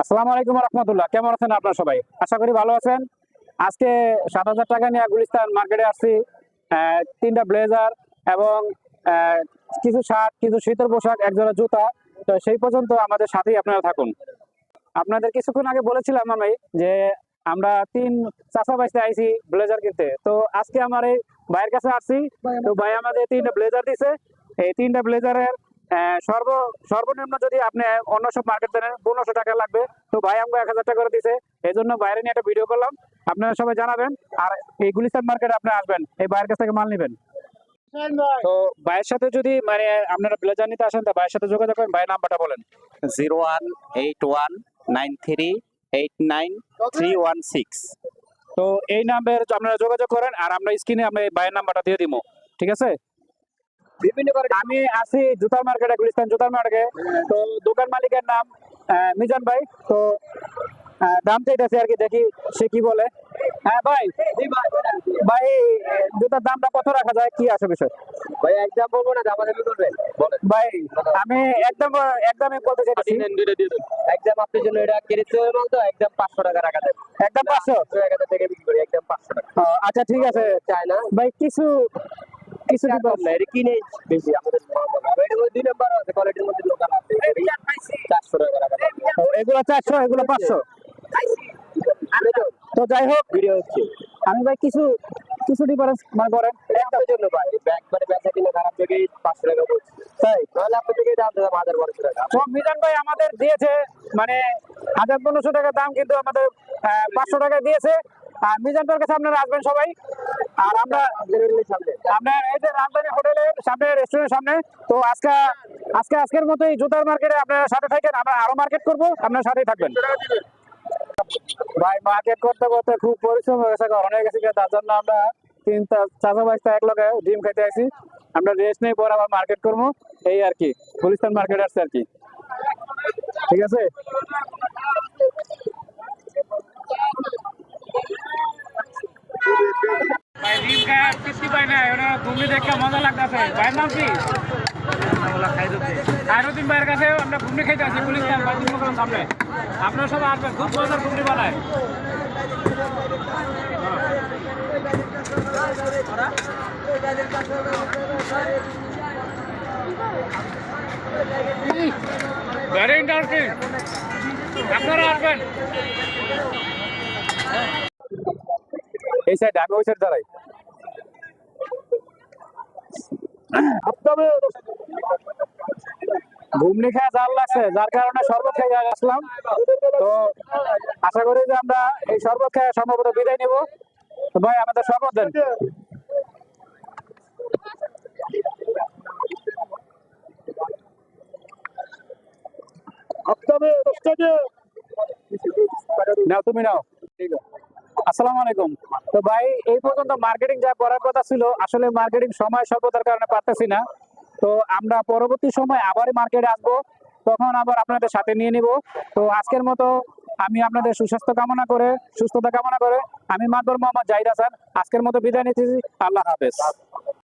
আসসালামু আলাইকুম রহমতুল্লাহ। কেমন আছেন আপনারা সবাই? আশা করি ভালো আছেন। আজকে সাত হাজার টাকা নিয়ে গুলিস্তান মার্কেটে আসছি। তিনটা ব্লেজার এবং কিছু শার্ট, কিছু শীতের পোশাক এক জোড়া জুতা। তো সেই পর্যন্ত আমাদের সাথেই আপনারা থাকুন। আপনাদের কিছুক্ষণ আগে বলেছিলাম আমি যে আমরা তিন চাষা বাইসতে আইছি ব্লেজার কিনতে। তো আজকে আমার এই ভাইয়ের কাছে আসছি। তো ভাই আমাদের তিনটা ব্লেজার দিছে। এই তিনটা ব্লেজারের সর্ব সর্বনিম্ন যদি আপনি অন্য সব মার্কেট দেন পনেরোশো টাকা লাগবে। তো ভাই আমাকে এক হাজার টাকা করে দিছে এই জন্য বাইরে নিয়ে একটা ভিডিও করলাম। আপনারা সবাই জানাবেন। আর এই গুলিস্তান মার্কেটে আপনি আসবেন এই ভাইয়ের কাছ থেকে মাল নেবেন। তো ভাইয়ের সাথে যদি মানে আপনারা ব্লেজার নিতে আসেন তা ভাইয়ের সাথে যোগাযোগ করেন। ভাইয়ের নাম্বারটা বলেন। Zero one eight one nine three eight nine three one six. তো এই নাম্বার আপনারা যোগাযোগ করেন আর আমরা স্ক্রিনে আমরা এই ভাইয়ের নাম্বারটা দিয়ে দিব। ঠিক আছে? বিভিন্ন আমি আছি জুতার মার্কেটে গুলিস্তান জুতার মার্কেটে তো দোকান মালিকের নাম মিজান ভাই। তো দাম চাইতেছি আর কি দেখি সে কি বলে। হ্যাঁ ভাই ভাই। জুতার দামটা কত রাখা যায়? কি আছে বিষয়? ভাই একদম বলব না করবেন ভাই আমি একদম একদমই বলতে চাইছি একদম আপনার জন্য এটা কেড়েছে তো একদম পাঁচশো টাকা রাখা দেন একদম পাঁচশো? এক হাজার টাকা বিক্রি করি একদম পাঁচশো টাকা। আচ্ছা ঠিক আছে। চাই না ভাই কিছু কিছু কিছু দিতে না এটা কিনে বেশি আমাদের দুই নাম্বার আছে কোয়ালিটির মধ্যে লোকাল আছে। চারশো টাকা এগুলো চারশো এগুলো পাঁচশো। তো যাই হোক ভিডিও হচ্ছে। আমি ভাই কিছু কিছু ডিফারেন্স মানে করেন জন্য ভাই ব্যাগ মানে বেচা কিনে খারাপ থেকে পাঁচশো টাকা বলছি। তাই? তাহলে আপনার থেকে দাম দিলাম হাজার বারোশো টাকা তো মিজান ভাই আমাদের দিয়েছে মানে হাজার পনেরোশো টাকা দাম কিন্তু আমাদের পাঁচশো টাকা দিয়েছে। আর মিজান ভাইয়ের কাছে আপনারা আসবেন সবাই। আর আমরা আপনার এই যে রাজধানী হোটেলের সামনে রেস্টুরেন্টের সামনে, তো আজকে আজকে, আজকের মতো এই জুতার মার্কেটে আপনারা সাথে থাকেন, আমরা আরও মার্কেট করব, আপনার সাথেই থাকবেন। ভাই মার্কেট করতে করতে খুব পরিশ্রম হয়ে গেছে অনেক গেছে তার জন্য আমরা তিন চাষা বাইশটা এক লগে ডিম খেতে আসি আমরা রেস্ট নেই, পর আবার মার্কেট করব। এই আর কি, গুলিস্তান মার্কেট আসছে আর কি। ঠিক আছে? না ওটা দেখে মজা লাগতেছে। ভাইয়ের নাম কি? ভাইয়ের কাছে আমরা ঘুমনি খেতে আছি মোকাররম সামনে। আসবেন, খুব মজার ঘুমনি বানায়। ভেরি ইন্টারেস্টিং আপনারা আসবেন। এই সাইড আমি ওই সাইড দাঁড়াই। ঘুমনি খাওয়া জাল লাগছে যার কারণে শরবত খেয়ে আসলাম। তো আশা করি যে আমরা এই শরবত খেয়ে সম্ভবত বিদায় নিব। তো ভাই আমাদের শরবত দেন। নাও তুমি নাও। আসসালামু আলাইকুম। তো ভাই, এই পর্যন্ত মার্কেটিং যা করার কথা ছিল, আসলে মার্কেটিং সময় স্বল্পতার কারণে পারতেছি না। তো আমরা পরবর্তী সময় আবার মার্কেটে আসব, তখন আবার আপনাদের সাথে নিয়ে নিব। তো আজকের মতো আমি আপনাদের সুস্বাস্থ্য কামনা করে, সুস্থতা কামনা করে, আমি মাদর মোহাম্মদ জাহিদ হাসান। আজকের মতো বিদায় নিতেছি, আল্লাহ হাফেজ।